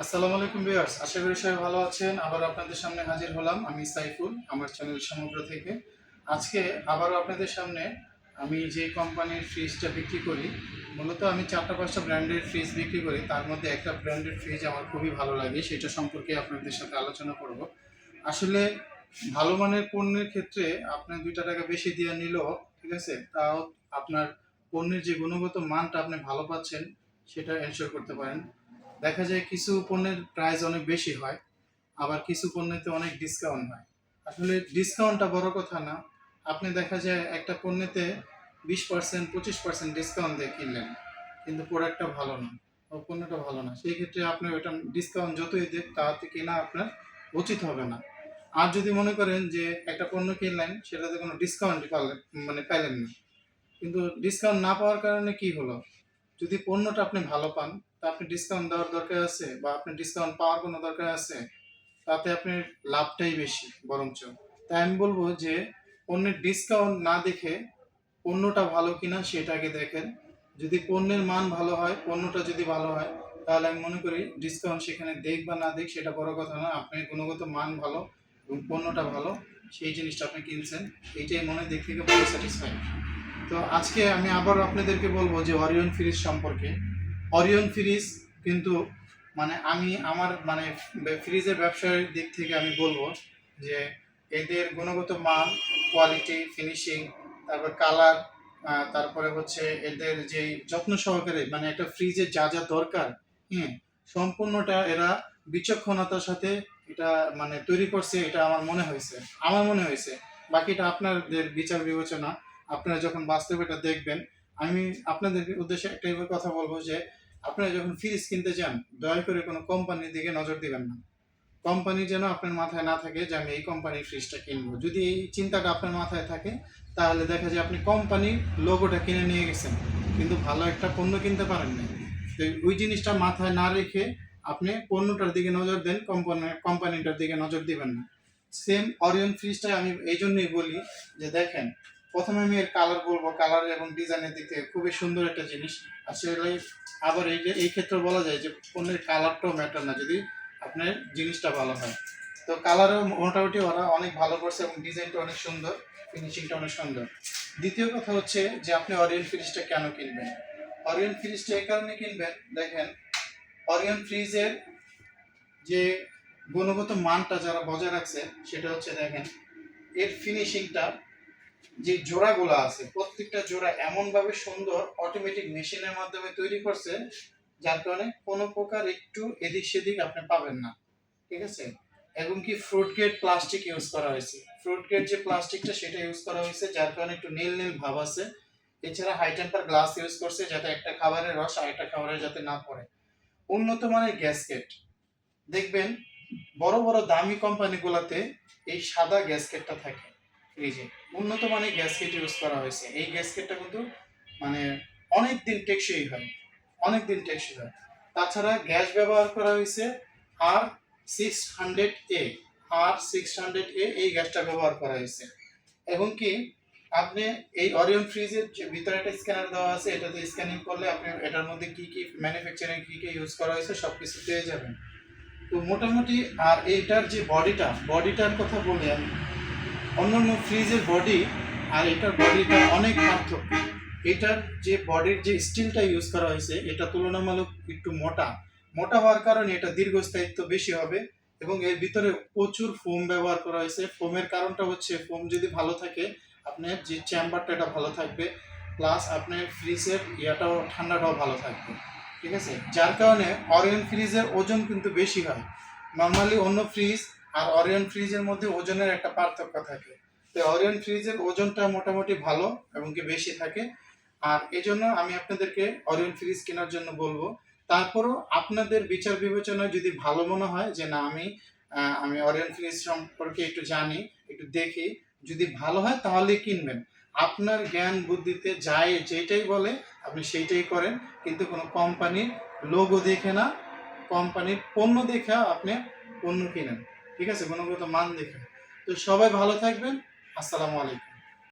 আসসালামু আলাইকুম ভিউয়ার্স, আশা করি সবাই ভালো আছেন। আবার আপনাদের সামনে হাজির হলাম আমি সাইফুল, আমার চ্যানেল সমগ্র থেকে। আজকে আবারও আপনাদের সামনে আমি যে কোম্পানির ফ্রিজটা বিক্রি করি, মূলত আমি চারটা পাঁচটা ব্র্যান্ডের ফ্রিজ বিক্রি করি। তার মধ্যে একটা ব্র্যান্ডের ফ্রিজ আমার খুবই ভালো লাগে, সেটা সম্পর্কে আপনাদের সাথে আলোচনা করব। আসলে ভালো মানের পণ্যের ক্ষেত্রে আপনি দুইটা টাকা বেশি দিয়ে নিলেও, ঠিক আছে, তাও আপনার পণ্যের যে গুণগত মানটা আপনি ভালো পাচ্ছেন, সেটা এনশোর করতে পারেন। দেখা যায় কিছু পণ্যের প্রাইস অনেক বেশি হয়, আবার কিছু পণ্যেতে অনেক ডিসকাউন্ট হয়। আসলে ডিসকাউন্টটা বড় কথা না, আপনি দেখা যায় একটা পণ্যেতে বিশ পার্সেন্ট পঁচিশ পার্সেন্ট ডিসকাউন্ট দিয়ে কিনলেন, কিন্তু প্রোডাক্টটা ভালো না ও পণ্যটা ভালো না। সেই ক্ষেত্রে আপনি ওইটা ডিসকাউন্ট যতই দেখ তাতে কেনা আপনার উচিত হবে না। আর যদি মনে করেন যে একটা পণ্য কিনলেন, সেটাতে কোনো ডিসকাউন্ট পালেন মানে পাইলেন না। কিন্তু ডিসকাউন্ট না পাওয়ার কারণে কি হলো? যদি পণ্যটা আপনি ভালো পান তা আপনি ডিসকাউন্ট দেওয়ার দরকার আছে বা আপনি ডিসকাউন্ট পাওয়ার কোনো দরকার আছে? তাতে আপনার লাভটাই বেশি, বরঞ্চ। তাই আমি বলব যে, পণ্যের ডিসকাউন্ট না দেখে পণ্যটা ভালো কিনা সেটাকে দেখেন। যদি পণ্যের মান ভালো হয়, পণ্যটা যদি ভালো হয়, তাহলে আমি মনে করি ডিসকাউন্ট সেখানে দেখ বা না দেখ, সেটা বড় কথা না। আপনার গুণগত মান ভালো এবং পণ্যটা ভালো, সেই জিনিসটা আপনি কিনছেন, এইটাই মনে দিক থেকে ভালো স্যাটিসফাই তো আজকে আমি আবার আপনাদেরকে বলব যে অরিয়ন ফ্রিজ সম্পর্কে। অরিয়ন ফ্রিজ কিন্তু মানে আমি আমার মানে ফ্রিজের ব্যবসার দিক থেকে আমি বলব যে এদের গুণগত মান কোয়ালিটি ফিনিশিং তারপর কালার তারপরে হচ্ছে এদের যে যত্ন সহকারে মানে একটা ফ্রিজের যা যা দরকার হ্যাঁ সম্পূর্ণটা এরা বিচক্ষণতার সাথে এটা মানে তৈরি করছে, এটা আমার মনে হয়েছে, আমার মনে হয়েছে। বাকিটা আপনাদের বিচার বিবেচনা, আপনারা যখন বাস্তবে এটা দেখবেন, আমি আপনাদের উদ্দেশ্যে একটাই কথা বলব যে আপনারা যখন ফ্রিজ কিনতে চান দয়া করে কোনো কোম্পানির দিকে নজর দিবেন না। কোম্পানি যেন আপনার মাথায় না থাকে যে আমি এই কোম্পানির ফ্রিজটা কিনবো। যদি এই চিন্তাটা আপনার মাথায় থাকে, তাহলে দেখা যায় আপনি কোম্পানির লোগোটা কিনে নিয়ে গেছেন, কিন্তু ভালো একটা পণ্য কিনতে পারেন না তো ওই জিনিসটা মাথায় না রেখে আপনি পণ্যটার দিকে নজর দেন কোম্পানি কোম্পানিটার দিকে নজর দিবেন না। সেম অরিয়ন ফ্রিজটা আমি এই জন্যই বলি যে দেখেন প্রথমে আমি এর কালার বলব কালার এবং ডিজাইনের দিক থেকে খুবই সুন্দর একটা জিনিস। আসলে আবার এই এই ক্ষেত্রে বলা যায় যে পণ্যের কালারটাও ম্যাটার না, যদি আপনার জিনিসটা ভালো হয়। তো কালারও মোটামুটি ওরা অনেক ভালো করছে এবং ডিজাইনটা অনেক সুন্দর ফিনিশিংটা অনেক সুন্দর। দ্বিতীয় কথা হচ্ছে যে, আপনি অরিয়ন ফ্রিজটা কেন কিনবেন? অরিয়ন ফ্রিজটা এই কারণে কিনবেন, দেখেন অরিয়ন ফ্রিজের যে গুণগত মানটা যারা বজায় রাখছে, সেটা হচ্ছে দেখেন, এর ফিনিশিংটা যে জোড়াগুলো আছে, প্রত্যেকটা জোড়া এমনভাবে সুন্দর অটোমেটিক মেশিনের মাধ্যমে তৈরি করছে, যার কারণে কোনো প্রকার একটু এদিক সেদিক আপনি পাবেন না। ঠিক আছে? এবং কি ফ্রুট গ্রেড প্লাস্টিক ইউজ করা হয়েছে। ফ্রুট গ্রেড যে প্লাস্টিকটা সেটা ইউজ করা হয়েছে, যার কারণে একটু নীল নীল ভাব আছে। এছাড়া হাই টেম্পার গ্লাস ইউজ করছে, যাতে একটা খাবারের রস আরেকটা খাবারের যাতে না পড়ে। উন্নত মানের গ্যাসকেট দেখবেন, বড় বড় দামি কোম্পানিগুলোতে এই সাদা গ্যাসকেটটা থাকে। ফ্রিজে উন্নত মানের গ্যাসকেট ইউজ করা হয়েছে। এই গ্যাসকেটটা কিন্তু মানে অনেক দিন টেকসই হয়। অনেক দিন টেকসই হয়। তাছাড়া গ্যাস ব্যবহার করা হয়েছে R six hundred A R six hundred A এই গ্যাসটা ব্যবহার করা হয়েছে। এবং কি, আপনি এই অরিয়ন ফ্রিজের যে ভিতরে একটা স্ক্যানার দেওয়া আছে, এটাতে স্ক্যানিং করলে আপনি এটার মধ্যে কি কি ম্যানুফ্যাকচারিং কি কি ইউজ করা হয়েছে সব কিছু পেয়ে যাবেন। তো মোটামুটি আর এইটার যে বডিটা বডিটার কথা বলি আমি অন্যান্য ফ্রিজের বডি আর এটার বডিটা অনেক পার্থক্য। এটার যে বডির যে স্টিলটা ইউজ করা হয়েছে, এটা তুলনামূলক একটু মোটা। মোটা হওয়ার কারণে এটা দীর্ঘস্থায়িত্ব বেশি হবে এবং এর ভিতরে প্রচুর ফোম ব্যবহার করা হয়েছে। ফোমের কারণটা হচ্ছে ফোম যদি ভালো থাকে, আপনার যে চেম্বারটা এটা ভালো থাকবে। প্লাস আপনার ফ্রিজের ইয়াটাও, ঠান্ডাটাও ভালো থাকবে। ঠিক আছে? যার কারণে অরিয়ন ফ্রিজের ওজন কিন্তু বেশি হয়। নর্মালি অন্য ফ্রিজ আর অরিয়ন ফ্রিজের মধ্যে ওজনের একটা পার্থক্য থাকে। তো অরিয়ন ফ্রিজের ওজনটা মোটামুটি ভালো এবং কি বেশি থাকে। আর এই জন্য আমি আপনাদেরকে অরিয়ন ফ্রিজ কেনার জন্য বলব। তারপরও আপনাদের বিচার বিবেচনায় যদি ভালো মনে হয় যে না, আমি আমি অরিয়ন ফ্রিজ সম্পর্কে একটু জানি, একটু দেখি, যদি ভালো হয় তাহলে কিনবেন। আপনার জ্ঞান বুদ্ধিতে যায় যেটাই বলে, আপনি সেইটাই করেন। কিন্তু কোনো কোম্পানির লোগো দেখে না কোম্পানির পণ্য দেখে আপনি পণ্য কিনেন। ঠিক আছে গুণগত মান দেখে। তো সবাই ভালো থাকবেন। আসসালামু আলাইকুম।